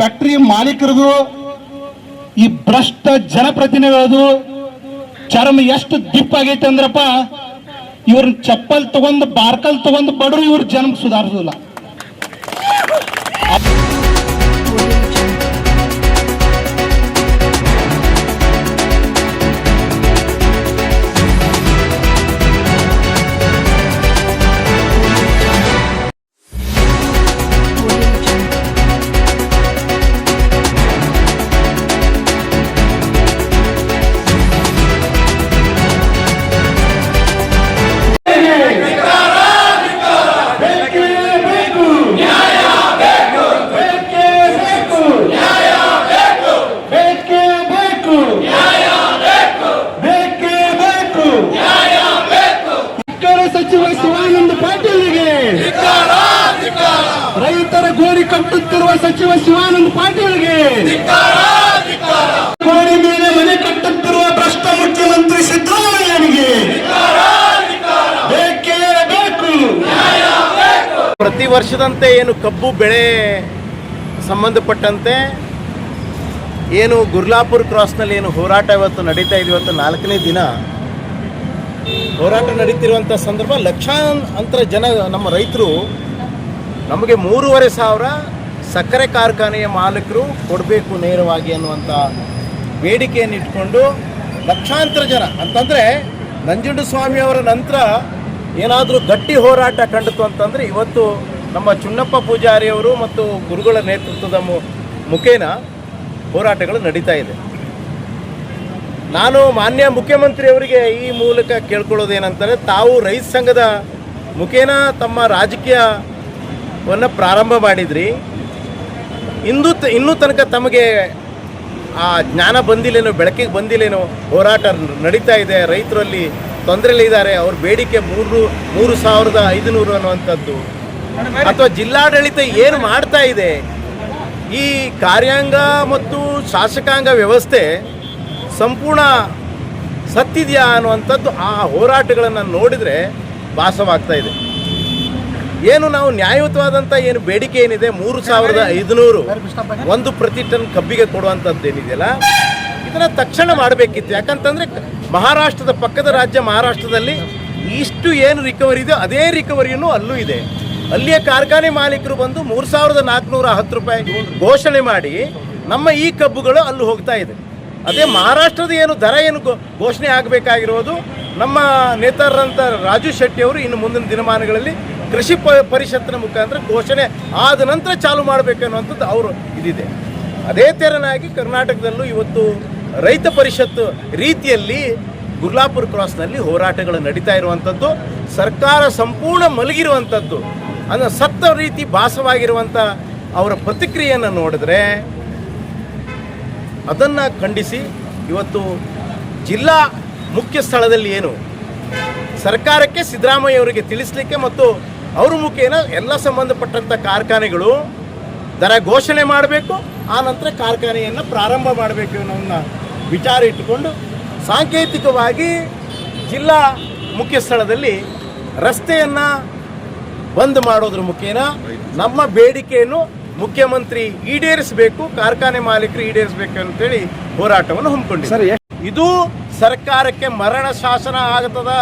Factory ಮಾಲೀಕರದು, ಈ ಭ್ರಷ್ಟ ಜನಪ್ರತಿನಿಧಿಗಳದು, ಚರ್ಮ ಎಷ್ಟು ದಿಪ್ಪಾಗೈತೆ ಅಂದ್ರಪ್ಪ ಇವ್ರನ್ನ ಚಪ್ಪಲ್ ತಗೊಂಡು, ಬಾರ್ಕಲ್ ತಗೊಂಡು ಬಡ್ರು ಇವ್ರ ಜನ್ಮ ಸುಧಾರಿಸೋದಿಲ್ಲ. ವರ್ಷದಂತೆ ಏನು ಕಬ್ಬು ಬೆಳೆ ಸಂಬಂಧಪಟ್ಟಂತೆ ಏನು ಗುರ್ಲಾಪುರ್ ಕ್ರಾಸ್ನಲ್ಲಿ ಏನು ಹೋರಾಟ ಇವತ್ತು ನಡೀತಾ ಇವತ್ತು ನಾಲ್ಕನೇ ದಿನ. ಹೋರಾಟ ನಡೀತಿರುವಂಥ ಸಂದರ್ಭ ಲಕ್ಷಾಂತರ ಜನ ನಮ್ಮ ರೈತರು ನಮಗೆ ಮೂರುವರೆ ಸಾವಿರ ಸಕ್ಕರೆ ಕಾರ್ಖಾನೆಯ ಮಾಲೀಕರು ಕೊಡಬೇಕು ನೇರವಾಗಿ ಅನ್ನುವಂಥ ಬೇಡಿಕೆಯನ್ನು ಇಟ್ಕೊಂಡು ಲಕ್ಷಾಂತರ ಜನ. ಅಂತಂದರೆ ನಂಜುಂಡಸ್ವಾಮಿ ಅವರ ನಂತರ ಏನಾದರೂ ಗಟ್ಟಿ ಹೋರಾಟ ಕಂಡಿತು ಅಂತಂದರೆ ಇವತ್ತು ನಮ್ಮ ಚುನ್ನಪ್ಪ ಪೂಜಾರಿಯವರು ಮತ್ತು ಗುರುಗಳ ನೇತೃತ್ವದ ಮುಖೇನ ಹೋರಾಟಗಳು ನಡೀತಾ ಇದೆ. ನಾನು ಮಾನ್ಯ ಮುಖ್ಯಮಂತ್ರಿಯವರಿಗೆ ಈ ಮೂಲಕ ಕೇಳ್ಕೊಳ್ಳೋದೇನಂತಾರೆ ತಾವು ರೈತ ಸಂಘದ ಮುಖೇನ ತಮ್ಮ ರಾಜಕೀಯವನ್ನು ಪ್ರಾರಂಭ ಮಾಡಿದ್ರಿ. ಇಂದು ಇನ್ನೂ ತನಕ ತಮಗೆ ಆ ಜ್ಞಾನ ಬಂದಿಲ್ಲೇನೋ, ಬೆಳಕಿಗೆ ಬಂದಿಲ್ಲೇನೋ ಹೋರಾಟ ನಡೀತಾ ಇದೆ. ರೈತರಲ್ಲಿ ತೊಂದರೆಲಿದ್ದಾರೆ ಅವ್ರ ಬೇಡಿಕೆ ಮೂರು ಮೂರು ಸಾವಿರದ ಐದುನೂರು ಅನ್ನುವಂಥದ್ದು. ಅಥವಾ ಜಿಲ್ಲಾಡಳಿತ ಏನು ಮಾಡ್ತಾ ಇದೆ? ಈ ಕಾರ್ಯಾಂಗ ಮತ್ತು ಶಾಸಕಾಂಗ ವ್ಯವಸ್ಥೆ ಸಂಪೂರ್ಣ ಸತ್ತಿದೆಯಾ ಅನ್ನುವಂಥದ್ದು ಆ ಹೋರಾಟಗಳನ್ನು ನೋಡಿದರೆ ಭಾಸವಾಗ್ತಾ ಇದೆ. ಏನು ನಾವು ನ್ಯಾಯಯುತವಾದಂಥ ಏನು ಬೇಡಿಕೆ ಏನಿದೆ? ಮೂರು ಸಾವಿರದ ಐದುನೂರು ಒಂದು ಪ್ರತಿ ಟನ್ ಕಬ್ಬಿಗೆ ಕೊಡುವಂಥದ್ದು ಏನಿದೆಯಲ್ಲ, ಇದನ್ನು ತಕ್ಷಣ ಮಾಡಬೇಕಿತ್ತು. ಯಾಕಂತಂದರೆ ಮಹಾರಾಷ್ಟ್ರದ ಪಕ್ಕದ ರಾಜ್ಯ ಮಹಾರಾಷ್ಟ್ರದಲ್ಲಿ ಇಷ್ಟು ಏನು ರಿಕವರಿ ಇದೆಯೋ ಅದೇ ರಿಕವರಿಯನ್ನು ಅಲ್ಲೂ ಇದೆ. ಅಲ್ಲಿಯ ಕಾರ್ಖಾನೆ ಮಾಲೀಕರು ಬಂದು ಮೂರು ಸಾವಿರದ ನಾಲ್ಕುನೂರ ಹತ್ತು ರೂಪಾಯಿ ಘೋಷಣೆ ಮಾಡಿ ನಮ್ಮ ಈ ಕಬ್ಬುಗಳು ಅಲ್ಲಿ ಹೋಗ್ತಾ ಇದೆ. ಅದೇ ಮಹಾರಾಷ್ಟ್ರದ ಏನು ದರ ಏನು ಘೋಷಣೆ ಆಗಬೇಕಾಗಿರೋದು ನಮ್ಮ ನೇತಾರರಂತ ರಾಜು ಶೆಟ್ಟಿ ಅವರು ಇನ್ನು ಮುಂದಿನ ದಿನಮಾನಗಳಲ್ಲಿ ಕೃಷಿ ಪ ಪರಿಷತ್ತಿನ ಮುಖಾಂತರ ಘೋಷಣೆ ಆದ ನಂತರ ಚಾಲು ಮಾಡಬೇಕು ಅನ್ನುವಂಥದ್ದು ಅವರು ಇದಿದೆ. ಅದೇ ತೆರನಾಗಿ ಕರ್ನಾಟಕದಲ್ಲೂ ಇವತ್ತು ರೈತ ಪರಿಷತ್ತು ರೀತಿಯಲ್ಲಿ ಗುರ್ಲಾಪುರ ಕ್ರಾಸ್ನಲ್ಲಿ ಹೋರಾಟಗಳು ನಡೀತಾ ಇರುವಂಥದ್ದು. ಸರ್ಕಾರ ಸಂಪೂರ್ಣ ಮಲಗಿರುವಂಥದ್ದು. ಅಂದರೆ ಸತ್ತ ರೀತಿ ಭಾಸವಾಗಿರುವಂಥ ಅವರ ಪ್ರತಿಕ್ರಿಯೆಯನ್ನು ನೋಡಿದ್ರೆ ಅದನ್ನು ಖಂಡಿಸಿ ಇವತ್ತು ಜಿಲ್ಲಾ ಮುಖ್ಯ ಸ್ಥಳದಲ್ಲಿ ಏನು ಸರ್ಕಾರಕ್ಕೆ ಸಿದ್ದರಾಮಯ್ಯ ಅವರಿಗೆ ತಿಳಿಸ್ಲಿಕ್ಕೆ ಮತ್ತು ಅವ್ರ ಮುಖೇನ ಎಲ್ಲ ಸಂಬಂಧಪಟ್ಟಂಥ ಕಾರ್ಖಾನೆಗಳು ದರ ಘೋಷಣೆ ಮಾಡಬೇಕು, ಆ ನಂತರ ಕಾರ್ಖಾನೆಯನ್ನು ಪ್ರಾರಂಭ ಮಾಡಬೇಕು ಅನ್ನೋದನ್ನ ವಿಚಾರ ಇಟ್ಟುಕೊಂಡು ಸಾಂಕೇತಿಕವಾಗಿ ಜಿಲ್ಲಾ ಮುಖ್ಯ ಸ್ಥಳದಲ್ಲಿ ರಸ್ತೆಯನ್ನು ಬಂದ್ ಮಾಡೋದ್ರ ಮುಖೇನ ನಮ್ಮ ಬೇಡಿಕೆಯನ್ನು ಮುಖ್ಯಮಂತ್ರಿ ಈಡೇರಿಸಬೇಕು ಕಾರ್ಖಾನೆ ಮಾಲೀಕರು ಈಡೇರಿಸಬೇಕು ಅಂತೇಳಿ ಹೋರಾಟವನ್ನು ಹಮ್ಮಿಕೊಂಡಿದ್ದಾರೆ. ಇದು ಸರ್ಕಾರಕ್ಕೆ ಮರಣ ಶಾಸನ ಆಗತದ?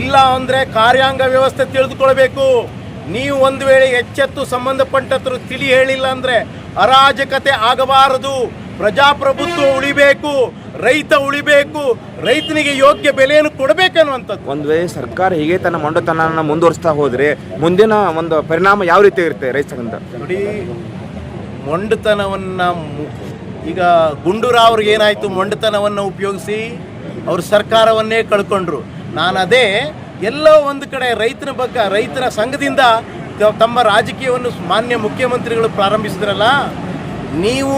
ಇಲ್ಲ ಅಂದ್ರೆ ಕಾರ್ಯಾಂಗ ವ್ಯವಸ್ಥೆ ತಿಳಿದುಕೊಳ್ಬೇಕು. ನೀವು ಒಂದು ವೇಳೆ ಎಚ್ಚೆತ್ತು ಸಂಬಂಧಪಟ್ಟರು ತಿಳಿ ಹೇಳಿಲ್ಲ ಅಂದ್ರೆ ಅರಾಜಕತೆ ಆಗಬಾರದು. ಪ್ರಜಾಪ್ರಭುತ್ವ ಉಳಿಬೇಕು. ರೈತ ಉಳಿಬೇಕು ರೈತನಿಗೆ ಯೋಗ್ಯ ಬೆಲೆಯನ್ನು ಕೊಡಬೇಕನ್ನುವಂಥದ್ದು ಒಂದು ವೇಳೆ ಸರ್ಕಾರ ಹೀಗೆ ತನ್ನ ಮೊಂಡತನ ಮುಂದುವರಿಸ್ತಾ ಹೋದರೆ ಮುಂದಿನ ಒಂದು ಪರಿಣಾಮ ಯಾವ ರೀತಿ ಇರುತ್ತೆ ರೈತ ಸಂಘದ? ನೋಡಿ ಮೊಂಡತನವನ್ನು ಈಗ ಗುಂಡೂರಾವ್ರಿಗೆ ಏನಾಯಿತು? ಮೊಂಡತನವನ್ನು ಉಪಯೋಗಿಸಿ ಅವರು ಸರ್ಕಾರವನ್ನೇ ಕಳ್ಕೊಂಡ್ರು. ನಾನು ಅದೇ ಎಲ್ಲೋ ಒಂದು ಕಡೆ ರೈತನ ಬಗ್ಗೆ ರೈತರ ಸಂಘದಿಂದ ತಮ್ಮ ರಾಜಕೀಯವನ್ನು ಮಾನ್ಯ ಮುಖ್ಯಮಂತ್ರಿಗಳು ಪ್ರಾರಂಭಿಸಿದ್ರಲ್ಲ ನೀವು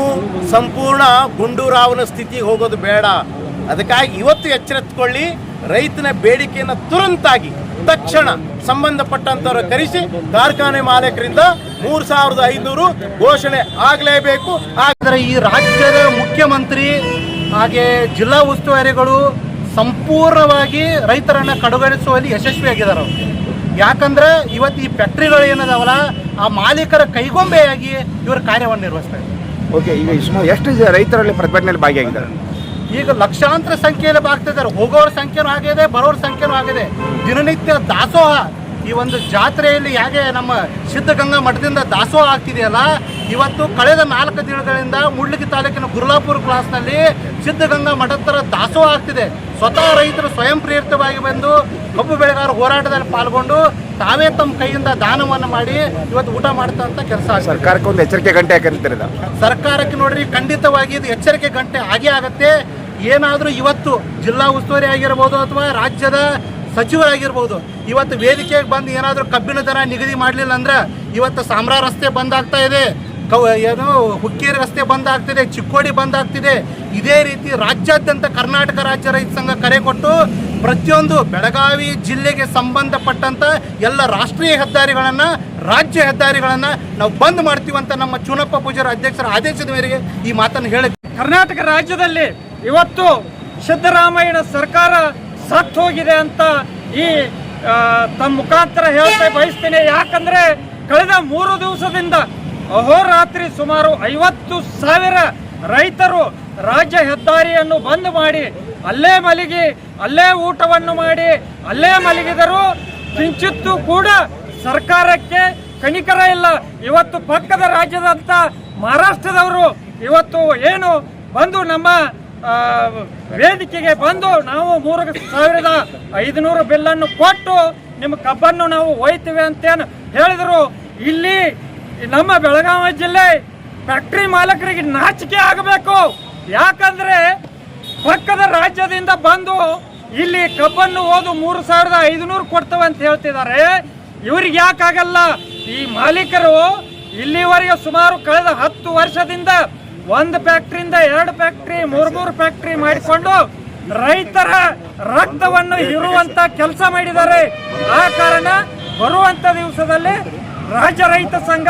ಸಂಪೂರ್ಣ ಗುಂಡೂರಾವನ ಸ್ಥಿತಿಗೆ ಹೋಗೋದು ಬೇಡ. ಅದಕ್ಕಾಗಿ ಇವತ್ತು ಎಚ್ಚರೆತ್ಕೊಳ್ಳಿ ರೈತನ ಬೇಡಿಕೆಯನ್ನು ತುರಂತಾಗಿ ತಕ್ಷಣ ಸಂಬಂಧಪಟ್ಟಂತವರ ಕರೆಸಿ ಕಾರ್ಖಾನೆ ಮಾಲೀಕರಿಂದ ಮೂರು ಸಾವಿರದ ಐನೂರು ಘೋಷಣೆ ಆಗಲೇಬೇಕು. ಆದರೆ ಈ ರಾಜ್ಯದ ಮುಖ್ಯಮಂತ್ರಿ ಹಾಗೆ ಜಿಲ್ಲಾ ಉಸ್ತುವಾರಿಗಳು ಸಂಪೂರ್ಣವಾಗಿ ರೈತರನ್ನ ಕಡುಗಣಿಸುವಲ್ಲಿ ಯಶಸ್ವಿಯಾಗಿದ್ದಾರೆ. ಯಾಕಂದ್ರೆ ಇವತ್ತು ಈ ಫ್ಯಾಕ್ಟ್ರಿಗಳು ಏನದಾವಲ್ಲ, ಆ ಮಾಲೀಕರ ಕೈಗೊಂಬೆಯಾಗಿ ಇವರು ಕಾರ್ಯವನ್ನು ನಿರ್ವಹಿಸ್ತಾರೆ ಓಕೆ, ಈಗ ಸುಮಾರು ಎಷ್ಟು ರೈತರಲ್ಲಿ ಪ್ರತಿಭಟನೆಯಲ್ಲಿ ಭಾಗಿಯಾಗಿದ್ದಾರೆ? ಈಗ ಲಕ್ಷಾಂತರ ಸಂಖ್ಯೆಯಲ್ಲಿ ಬಾಗ್ತಿದ್ದಾರೆ ಹೋಗೋರ ಸಂಖ್ಯೆನೂ ಆಗಿದೆ, ಬರೋರ ಸಂಖ್ಯೆನೂ ಆಗಿದೆ. ದಿನನಿತ್ಯ ದಾಸೋಹ ಈ ಒಂದು ಜಾತ್ರೆಯಲ್ಲಿ ಹೇಗೆ ನಮ್ಮ ಸಿದ್ಧಗಂಗಾ ಮಠದಿಂದ ದಾಸೋಹ ಆಗ್ತಿದೆಯಲ್ಲ ಇವತ್ತು ಕಳೆದ ನಾಲ್ಕು ದಿನಗಳಿಂದ ಮುಳ್ಳಿಗಿ ತಾಲೂಕಿನ ಗುರುಲಾಪುರ ಕ್ಲಾಸ್ನಲ್ಲಿ ಸಿದ್ಧಗಂಗಾ ಮಠದ ಥರ ದಾಸೋಹ ಆಗ್ತಿದೆ. ಸ್ವತಃ ರೈತರು ಸ್ವಯಂ ಪ್ರೇರಿತವಾಗಿ ಬಂದು ಕಬ್ಬು ಬೆಳೆಗಾರ ಹೋರಾಟದಲ್ಲಿ ಪಾಲ್ಗೊಂಡು ತಾವೇ ತಮ್ಮ ಕೈಯಿಂದ ದಾನವನ್ನು ಮಾಡಿ ಇವತ್ತು ಊಟ ಮಾಡ್ತಂತ ಕೆಲಸ ಸರ್ಕಾರಕ್ಕೆ ಒಂದು ಎಚ್ಚರಿಕೆ ಗಂಟೆ ಹಾಕಿರ್ತೀರಿ ಸರ್ಕಾರಕ್ಕೆ ನೋಡ್ರಿ ಖಂಡಿತವಾಗಿ ಇದು ಎಚ್ಚರಿಕೆ ಗಂಟೆ ಆಗೇ ಆಗತ್ತೆ. ಏನಾದರೂ ಇವತ್ತು ಜಿಲ್ಲಾ ಉಸ್ತುವಾರಿ ಆಗಿರ್ಬೋದು ಅಥವಾ ರಾಜ್ಯದ ಸಚಿವರಾಗಿರ್ಬೋದು. ಇವತ್ತು ವೇದಿಕೆಗೆ ಬಂದು ಏನಾದರೂ ಕಬ್ಬಿನ ದರ ನಿಗದಿ ಮಾಡಲಿಲ್ಲ ಅಂದ್ರೆ ಇವತ್ತು ಸಾಮ್ರಾ ರಸ್ತೆ ಬಂದ್ ಆಗ್ತಾ ಇದೆ. ಕವ್ ಏನು, ಹುಕ್ಕೇರಿ ರಸ್ತೆ ಬಂದ್ ಆಗ್ತಿದೆ, ಚಿಕ್ಕೋಡಿ ಬಂದ್ ಆಗ್ತಿದೆ. ಇದೇ ರೀತಿ ರಾಜ್ಯಾದ್ಯಂತ ಕರ್ನಾಟಕ ರಾಜ್ಯ ರೈತ ಸಂಘ ಕರೆ ಕೊಟ್ಟು ಪ್ರತಿಯೊಂದು ಬೆಳಗಾವಿ ಜಿಲ್ಲೆಗೆ ಸಂಬಂಧಪಟ್ಟಂತ ಎಲ್ಲ ರಾಷ್ಟ್ರೀಯ ಹೆದ್ದಾರಿಗಳನ್ನ, ರಾಜ್ಯ ಹೆದ್ದಾರಿಗಳನ್ನ ನಾವು ಬಂದ್ ಮಾಡ್ತೀವಂತ ನಮ್ಮ ಚುನಪ್ಪ ಪೂಜಾರ ಅಧ್ಯಕ್ಷರ ಆದೇಶದ ಮೇರೆಗೆ ಈ ಮಾತನ್ನು ಹೇಳಿ ಕರ್ನಾಟಕ ರಾಜ್ಯದಲ್ಲಿ ಇವತ್ತು ಸಿದ್ದರಾಮಯ್ಯನ ಸರ್ಕಾರ ಸತ್ತು ಹೋಗಿದೆ ಅಂತ ಈ ತಮ್ಮ ಮುಖಾಂತರ ಹೇಳ್ತಾ ಬಯಸ್ತೇನೆ. ಯಾಕಂದ್ರೆ ಕಳೆದ ಮೂರು ದಿವಸದಿಂದ ಅಹೋರಾತ್ರಿ ಸುಮಾರು ಐವತ್ತು ಸಾವಿರ ರೈತರು ರಾಜ್ಯ ಹೆದ್ದಾರಿಯನ್ನು ಬಂದ್ ಮಾಡಿ ಅಲ್ಲೇ ಮಲಗಿ ಅಲ್ಲೇ ಊಟವನ್ನು ಮಾಡಿ ಅಲ್ಲೇ ಮಲಗಿದರು ಕಿಂಚಿತ್ತೂ ಕೂಡ ಸರ್ಕಾರಕ್ಕೆ ಕಣಿಕರ ಇಲ್ಲ. ಇವತ್ತು ಪಕ್ಕದ ರಾಜ್ಯದಂತ ಮಹಾರಾಷ್ಟ್ರದವರು ಇವತ್ತು ಏನು ಬಂದು ನಮ್ಮ ವೇದಿಕೆಗೆ ಬಂದು ನಾವು ಮೂರು ಸಾವಿರದ ಐದುನೂರು ಬಿಲ್ಲನ್ನು ಕೊಟ್ಟು ನಿಮ್ಮ ಕಬ್ಬನ್ನು ನಾವು ಒಯ್ತೀವಿ ಅಂತೇನು ಹೇಳಿದರು. ಇಲ್ಲಿ ನಮ್ಮ ಬೆಳಗಾವಿ ಜಿಲ್ಲೆ ಫ್ಯಾಕ್ಟ್ರಿ ಮಾಲಕರಿಗೆ ನಾಚಿಕೆ ಆಗಬೇಕು. ಯಾಕಂದ್ರೆ ಪಕ್ಕದ ರಾಜ್ಯದಿಂದ ಬಂದು ಇಲ್ಲಿ ಕಬ್ಬನ್ನು ಓದು ಮೂರು ಸಾವಿರದ ಐದುನೂರು ಕೊಡ್ತವೆ ಅಂತ ಹೇಳ್ತಿದ್ದಾರೆ. ಇವ್ರಿಗೆ ಯಾಕಾಗಲ್ಲ? ಈ ಮಾಲೀಕರು ಇಲ್ಲಿವರೆಗೆ ಸುಮಾರು ಕಳೆದ ಹತ್ತು ವರ್ಷದಿಂದ ಒಂದು ಫ್ಯಾಕ್ಟ್ರಿಯಿಂದ ಎರಡು ಫ್ಯಾಕ್ಟ್ರಿ ಮೂರ್ ಮೂರು ಫ್ಯಾಕ್ಟ್ರಿ ಮಾಡಿಕೊಂಡು ರೈತರ ರಕ್ತವನ್ನು ಇರುವಂತ ಕೆಲಸ ಮಾಡಿದ್ದಾರೆ. ಆ ಕಾರಣ ಬರುವಂತ ದಿವಸದಲ್ಲಿ ರಾಜ್ಯ ರೈತ ಸಂಘ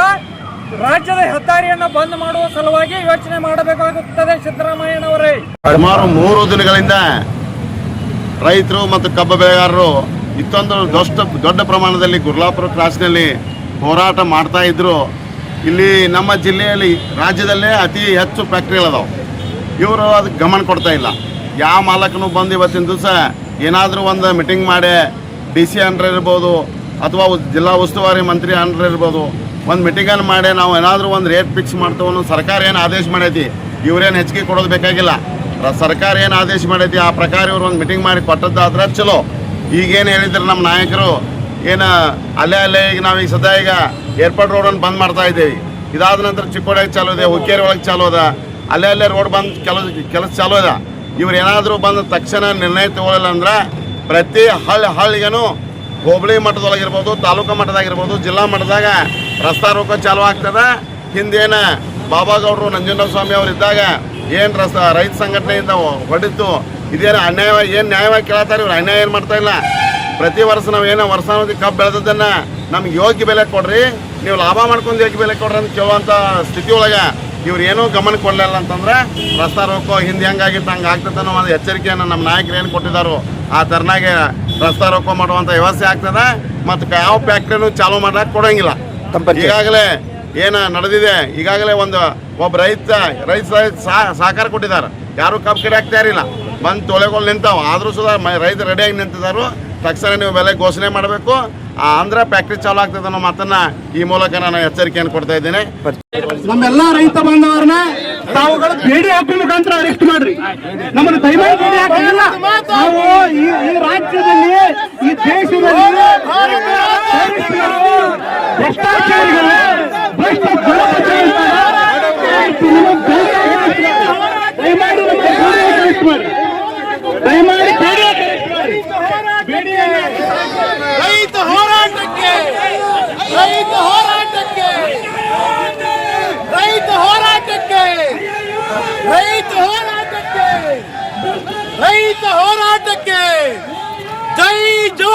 ರಾಜ್ಯದ ಹೆದ್ದಾರಿಯನ್ನು ಬಂದ್ ಮಾಡುವ ಸಲುವಾಗಿ ಯೋಚನೆ ಮಾಡಬೇಕಾಗುತ್ತದೆ ಸಿದ್ದರಾಮಯ್ಯನವರೇ. ಸುಮಾರು ಮೂರು ದಿನಗಳಿಂದ ರೈತರು ಮತ್ತು ಕಬ್ಬು ಬೆಳೆಗಾರರು ಇತ್ತೊಂದು ದೊಡ್ಡ ದೊಡ್ಡ ಪ್ರಮಾಣದಲ್ಲಿ ಗುರ್ಲಾಪುರ ಕ್ರಾಸ್ನಲ್ಲಿ ಹೋರಾಟ ಮಾಡ್ತಾ ಇದ್ರು. ಇಲ್ಲಿ ನಮ್ಮ ಜಿಲ್ಲೆಯಲ್ಲಿ ರಾಜ್ಯದಲ್ಲೇ ಅತಿ ಹೆಚ್ಚು ಫ್ಯಾಕ್ಟ್ರಿಗಳದಾವೆ ಇವರು ಅದಕ್ಕೆ ಗಮನ ಕೊಡ್ತಾ ಇಲ್ಲ. ಯಾವ ಮಾಲಕನು ಬಂದು ಇವತ್ತಿನ ದಿವಸ ಏನಾದರೂ ಒಂದು ಮೀಟಿಂಗ್ ಮಾಡಿ ಡಿ ಸಿ ಅಂಡ್ರ್ ಇರ್ಬೋದು, ಅಥವಾ ಜಿಲ್ಲಾ ಉಸ್ತುವಾರಿ ಮಂತ್ರಿ ಅಂಡ್ರೆ ಇರ್ಬೋದು, ಒಂದು ಮೀಟಿಂಗನ್ನು ಮಾಡಿ ನಾವು ಏನಾದರೂ ಒಂದು ರೇಟ್ ಫಿಕ್ಸ್ ಮಾಡ್ತೇವೆ ಅನ್ನೋ ಸರ್ಕಾರ ಏನು ಆದೇಶ ಮಾಡೈತಿ, ಇವ್ರೇನು ಹೆಚ್ಚಿಗೆ ಕೊಡೋದು ಬೇಕಾಗಿಲ್ಲ. ಸರ್ಕಾರ ಏನು ಆದೇಶ ಮಾಡೈತಿ, ಆ ಪ್ರಕಾರ ಇವ್ರು ಒಂದು ಮೀಟಿಂಗ್ ಮಾಡಿ ಕೊಟ್ಟದ್ದಾದ್ರೆ ಚಲೋ. ಈಗೇನು ಹೇಳಿದ್ರು ನಮ್ಮ ನಾಯಕರು, ಏನು ಅಲ್ಲೇ ಅಲ್ಲೇ ಈಗ ನಾವೀಗ ಸದಾ ಈಗ ಏರ್ಪೋರ್ಟ್ ರೋಡನ್ನು ಬಂದ್ ಮಾಡ್ತಾ ಇದ್ದೀವಿ. ಇದಾದ ನಂತರ ಚಿಕ್ಕೋಡಿಯಾಗ ಚಾಲು ಇದೆ, ಹುಕ್ಕೇರಿ ಒಳಗೆ ಚಾಲು ಅದ. ಅಲ್ಲೇ ಅಲ್ಲೇ ರೋಡ್ ಬಂದ್ ಕೆಲಸ ಕೆಲಸ ಚಾಲು ಅದ. ಇವ್ರು ಏನಾದರೂ ಬಂದ ತಕ್ಷಣ ನಿರ್ಣಯ ತಗೊಳ್ಳಲ್ಲ ಅಂದ್ರೆ ಪ್ರತಿ ಹಳ್ಳಿ ಹಳ್ಳಿಗೇನು ಹೋಬಳಿ ಮಟ್ಟದೊಳಗಿರ್ಬೋದು ತಾಲೂಕು ಮಟ್ಟದಾಗಿರ್ಬೋದು ಜಿಲ್ಲಾ ಮಟ್ಟದಾಗ ರಸ್ತಾ ರೋಕ ಚಾಲು ಆಗ್ತದೆ. ಹಿಂದೇನ ಬಾಬಾಗೌಡರು ನಂಜುಂಡ ಸ್ವಾಮಿ ಅವರು ಇದ್ದಾಗ ಏನು ರಸ್ತ ರೈತ ಸಂಘಟನೆಯಿಂದ ಹೊಡಿತು, ಇದೇನು ಅನ್ಯಾಯವಾಗಿ ಏನು ನ್ಯಾಯವಾಗಿ ಕೇಳತ್ತಾರೆ ಇವ್ರು? ಅನ್ಯಾಯ ಏನು ಮಾಡ್ತಾ ಇಲ್ಲ? ಪ್ರತಿ ವರ್ಷ ನಾವು ಏನೋ ವರ್ಷಾವಧಿ ಕಬ್ಬು ಬೆಳೆದದ್ದನ್ನ ನಮ್ಗೆ ಯೋಗ್ಯ ಬೆಲೆ ಕೊಡ್ರಿ ನೀವು ಲಾಭ ಮಾಡ್ಕೊಂಡು ಯೋಗ್ಯ ಬೆಲೆ ಕೊಡ್ರಿ ಅಂತ ಕೇಳುವಂಥ ಸ್ಥಿತಿ ಒಳಗೆ ಇವ್ರು ಏನೂ ಗಮನ ಕೊಡಲಿಲ್ಲ ಅಂತಂದ್ರೆ ರಸ್ತಾ ರೋಕೋ ಹಿಂದೆ ಹೆಂಗಾಗಿತ್ತು ಹಂಗೆ ಆಗ್ತದೆ ಅನ್ನೋ ಒಂದು ಎಚ್ಚರಿಕೆಯನ್ನು ನಮ್ಮ ನಾಯಕರು ಏನು ಕೊಟ್ಟಿದ್ದಾರೋ ಆ ಥರನಾಗೆ ರಸ್ತಾ ರೋಕೋ ಮಾಡುವಂಥ ವ್ಯವಸ್ಥೆ ಆಗ್ತದೆ ಮತ್ತು ಯಾವ ಫ್ಯಾಕ್ಟ್ರಿನೂ ಚಾಲೂ ಮಾಡೋಕೆ ಕೊಡೋಂಗಿಲ್ಲ. ಈಗಾಗಲೇ ಏನು ನಡೆದಿದೆ ಈಗಾಗಲೇ ಒಂದು ಒಬ್ಬ ರೈತ ರೈತ ಸಹ- ಸಹಕಾರ ಕೊಟ್ಟಿದ್ದಾರೆ. ಯಾರು ಕಬ್ಬು ಕಡೆ ಆಗ್ತಾ ಇರಲಿಲ್ಲ. ಬಂದು ತೊಳೆಗಳು ನಿಂತಾವ. ಆದರೂ ಸುಧಾ ರೈತ ರೆಡಿಯಾಗಿ ನಿಂತಿದ್ದಾರೆ. ತಕ್ಷಣ ನೀವು ಬೆಲೆ ಘೋಷಣೆ ಮಾಡಬೇಕು. ಅಂದ್ರೆ ಫ್ಯಾಕ್ಟ್ರಿ ಚಾಲು ಆಗ್ತದೆ ಅನ್ನೋ ಮಾತನ್ನ ಈ ಮೂಲಕ ನಾನು ಎಚ್ಚರಿಕೆಯನ್ನು ಕೊಡ್ತಾ ಇದ್ದೇನೆ. ನಮ್ಮೆಲ್ಲ ರೈತ ಬಾಂಧವರನ್ನ ತಾವುಗಳು ಬೇಡಿ ಹಾಕಿ ಮುಖಾಂತರ ಅರೆಸ್ಟ್ ಮಾಡ್ರಿ. ನಮ್ಮನ್ನು ದಯಮಾಡಿ ನಾವು ಈ ರಾಜ್ಯದಲ್ಲಿ, ಈ ದೇಶದಲ್ಲಿ ಭ್ರಷ್ಟಾಚಾರಿಗಳು ಭ್ರಷ್ಟ ದಯಮಾಡಿ ದಯಮಾಡಿ ಬೇಡಿ ಅರೆಸ್ಟ್ ಮಾಡಿ ಬೇಡಿಯನ್ನು ರೈತ ಹೋರಾಟಕ್ಕೆ ರೈತ ಹೋರಾಟಕ್ಕೆ ರೈತ ಹೋರಾಟಕ್ಕೆ ರೈತ ಹೋರಾಟಕ್ಕೆ ರೈತ ಹೋರಾಟಕ್ಕೆ ಜೈ ಜೋ